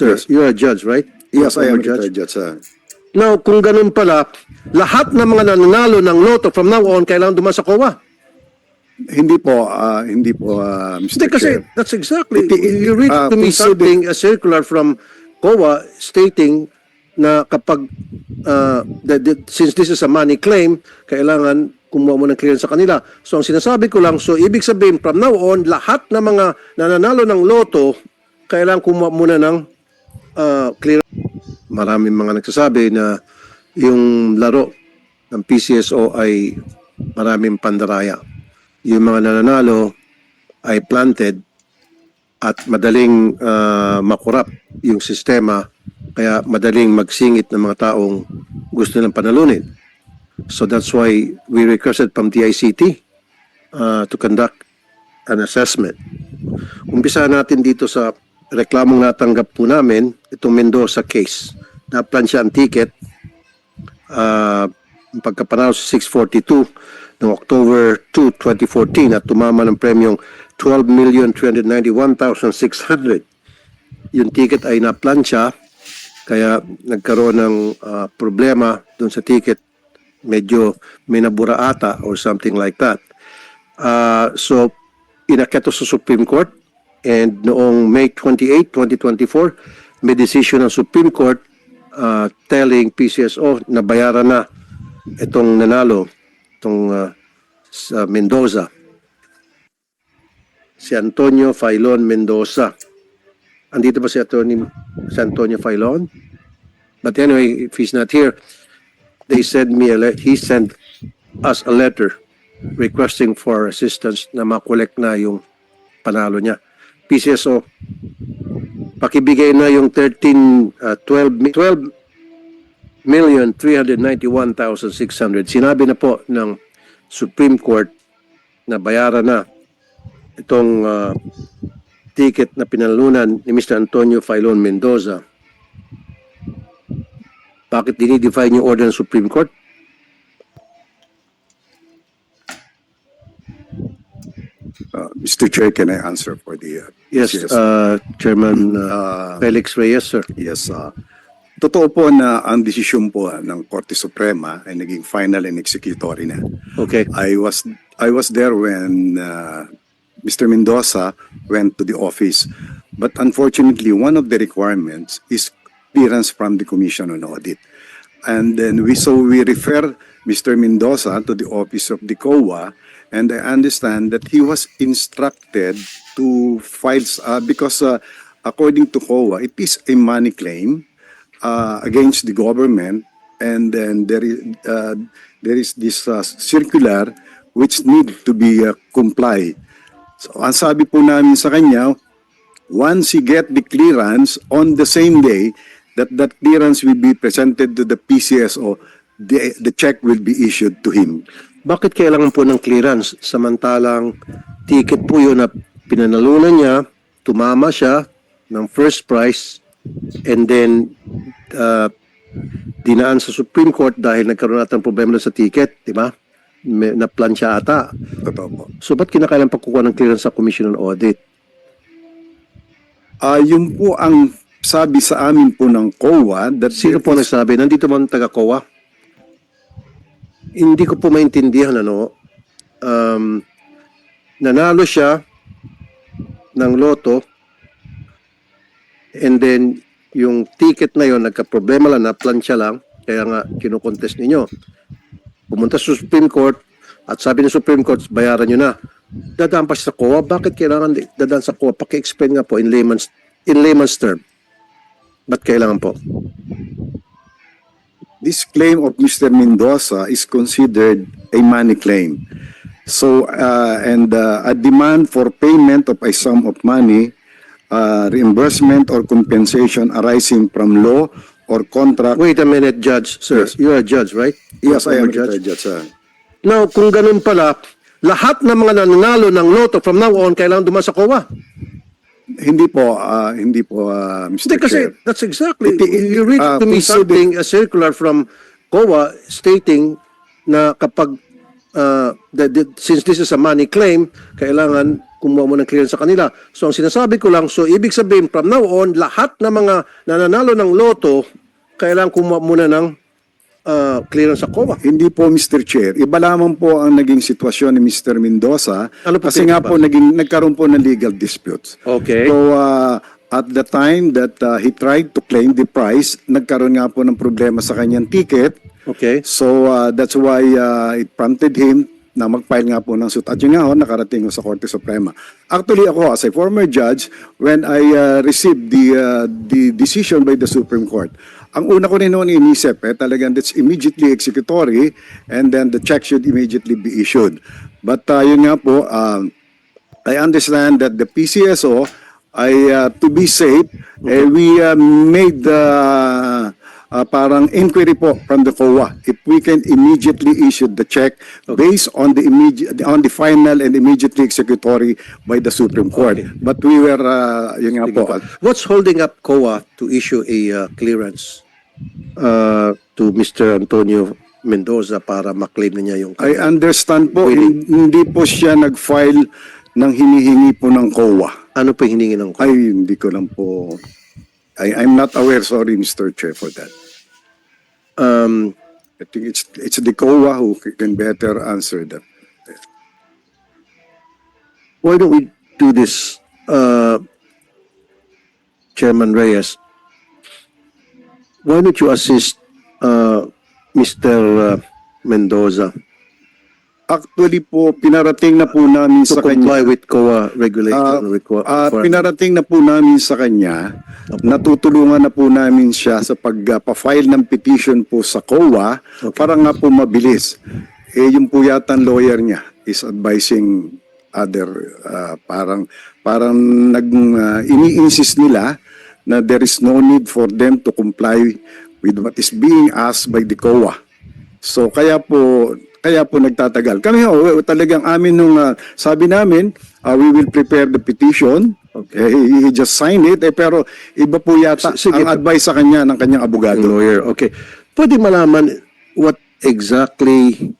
Sir, you're a judge, right? Yes, I am Former retired judge, sir. Now, kung ganun pala, lahat ng mga nananalo ng loto from now on, kailangan duman sa COA. Hindi po, ah, hindi po, ah, Mr. Hindi kasi Chair. that's exactly, Iti- you read uh, to me something, a circular from COA stating na kapag, uh, that, that- since this is a money claim, kailangan kumuha mo ng clearance sa kanila. So ang sinasabi ko lang, so ibig sabihin from now on, lahat ng mga nananalo ng loto, kailangan kumuha muna ng uh, clearance. Maraming mga nagsasabi na yung laro ng PCSO ay maraming pandaraya. Yung mga nananalo ay planted at madaling ah, makurap yung sistema kaya madaling magsingit ng mga taong gusto ng panalunin. So that's why we requested from DICT uh, to conduct an assessment. Umpisa natin dito sa reklamong natanggap po namin, itong Mendoza case. Naplansya ang ticket uh, pagkapanalo sa 642 noong October 2, 2014 at tumama ng premyong 12,391,600. Yung ticket ay naplansya kaya nagkaroon ng ah, problema doon sa ticket. Medyo may nabura ata or something like that. Ah, so, inakyat sa Supreme Court and noong May 28, 2024, may decision ng Supreme Court ah, telling PCSO na bayaran na itong nanalo, itong ah, sa Mendoza. Si Antonio Failon Mendoza. Andito ba si Attorney si Antonio Failon? But anyway, if he's not here, they sent me a le- he sent us a letter requesting for assistance na makolek na yung panalo niya. PCSO, pakibigay na yung 13, uh, 12, mi- 12 million 391,600. Sinabi na po ng Supreme Court na bayaran na itong uh, ticket na pinalunan ni Mr. Antonio Filon Mendoza. Bakit dinidefine yung order ng Supreme Court? Uh, Mr. Chair, can I answer for the... uh, Yes, yes. uh, Chairman uh, Uh, Felix Reyes, sir. Yes, ah. totoo po na ang desisyon po ng Korte Suprema ay naging final and executory na. Okay. I was I was there when uh, Mr. Mendoza went to the office. But unfortunately, one of the requirements is clearance from the Commission on Audit. And then we so we refer Mr. Mendoza to the office of the and I understand that he was instructed to file uh, because uh, according to COA it is a money claim uh, against the government and then there is uh, there is this uh, circular which need to be uh, complied. So ang sabi po namin sa kanya, once he get the clearance on the same day that that clearance will be presented to the PCSO, the the check will be issued to him. Bakit kailangan po ng clearance samantalang ticket po yun na pinanalunan niya, tumama siya ng first prize and then uh, dinaan sa Supreme Court dahil nagkaroon natin ng problema sa ticket, di ba? May, na-plansya ata. Totoo po. So ba't kinakailangan pagkukuha ng clearance sa Commission on Audit? Ah, yun po ang sabi sa amin po ng COA that Sino po nagsabi? Nandito man taga-COA? Hindi ko po maintindihan ano. Um, nanalo siya ng loto and then yung ticket na yon nagka-problema lang, na-plansya lang, kaya nga kinukontest ninyo. Pumunta sa Supreme Court at sabi ng Supreme Court, bayaran nyo na. Dadaan pa sa COA. Bakit kailangan dadaan sa COA? Paki-explain nga po in layman's, in layman's term. Ba't kailangan po? This claim of Mr. Mendoza is considered a money claim. So, uh, and uh, a demand for payment of a sum of money, uh, reimbursement or compensation arising from law or contract. Wait a minute, Judge. Sir, Yes. you're a judge, right? Yes, I am Former retired judge, sir. Now, kung ganun pala, lahat ng mga nananalo ng loto from now on, kailangan duman sa COA. Hindi po, uh, hindi po, uh, Mr. Hindi kasi, Chair. that's exactly, Iti- you read uh, to me something, a circular from COA stating na kapag, uh, that, that- since this is a money claim, kailangan kumuha mo ng clearance sa kanila. So ang sinasabi ko lang, so ibig sabihin from now on, lahat ng mga nananalo ng loto, kailangan kumuha muna ng ah, clearance sa COA. Hindi po, Mr. Chair. Iba lamang po ang naging sitwasyon ni Mr. Mendoza Ano kasi nga pinag-iba? po naging, nagkaroon po ng legal disputes. Okay. So, uh, at the time that uh, he tried to claim the price, nagkaroon nga po ng problema sa kanyang ticket. Okay. So, uh, that's why uh, it prompted him na mag-file nga po ng suit. At yun nga ho, nakarating ho sa Korte Suprema. Actually ako, as a former judge, when I uh, received the, uh, the decision by the Supreme Court, ang una ko rin noon inisip, eh, talagang that's immediately executory and then the check should immediately be issued. But uh, yun nga po, um, I understand that the PCSO ay uh, to be safe eh, we uh, made the uh, parang inquiry po from the COA if we can immediately issue the check based on the immediate on the final and immediately executory by the Supreme Court Okay. but we were uh, yun nga po What's holding up COA to issue a uh, clearance uh, to Mr. Antonio Mendoza para maklaim na niya yung I understand po Waiting. hindi po siya nag-file ng hinihingi po ng COA ano pa hiningi ng COA? ay hindi ko lang po I, I'm not aware sorry Mr. Chair for that Um, I think it's it's the COA who can better answer that. why don't we do this, uh, Chairman Reyes? Why don't you assist uh, Mr. uh, Mendoza Actually po, pinarating na po namin to sa kanya. comply with COA regulation? Ah, requ- ah, requirement? pinarating na po namin sa kanya, natutulungan na po namin siya sa pagpa-file ng petition po sa COA para nga po mabilis. Eh, yung po yata ang lawyer niya is advising other, ah, parang, parang nag, ah, ini-insist nila na there is no need for them to comply with what is being asked by the COA. So kaya po kaya po nagtatagal. Kami ho, talagang amin nung ah, sabi namin, ah, we will prepare the petition. Okay, he, he just signed it eh, pero iba po yata S- sige. ang advice sa kanya ng kanyang abogado. lawyer. Okay. Pwede malaman what exactly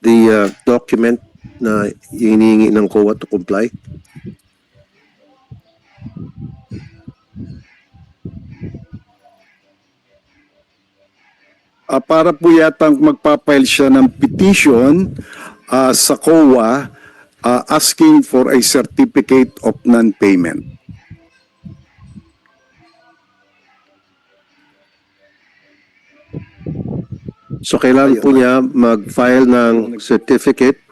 the uh, document na hinihingi ng COA to comply? Ah, para po yata magpapile siya ng petition ah, sa COA ah, asking for a certificate of non-payment. So kailangan po niya mag-file ng certificate.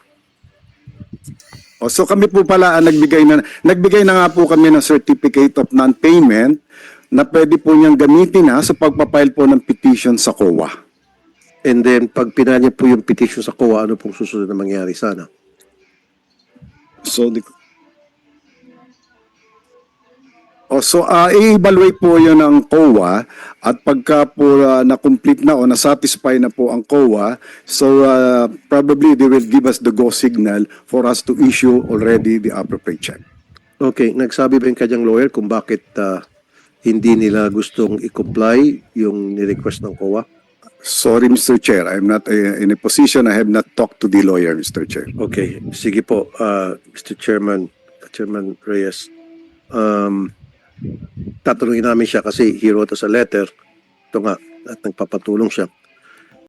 O, so kami po pala ang nagbigay na nagbigay na nga po kami ng certificate of non-payment na pwede po niyang gamitin na sa pagpapile po ng petition sa COA. And then pag pinanya po yung petition sa COA, ano pong susunod na mangyari sana? So the O so ah, i-evaluate po 'yon ng COA at pagka po ah, na-complete na o na-satisfy na po ang COA, so ah, probably they will give us the go signal for us to issue already the appropriate check. Okay, nagsabi ba yung kanyang lawyer kung bakit ah, hindi nila gustong i-comply yung ni-request ng COA? Sorry Mr. Chair, I'm not uh, in a position I have not talked to the lawyer Mr. Chair. Okay, sige po, ah, Mr. Chairman, Chairman Reyes. Um, tatanungin namin siya kasi he wrote us a letter. Ito nga, at nagpapatulong siya.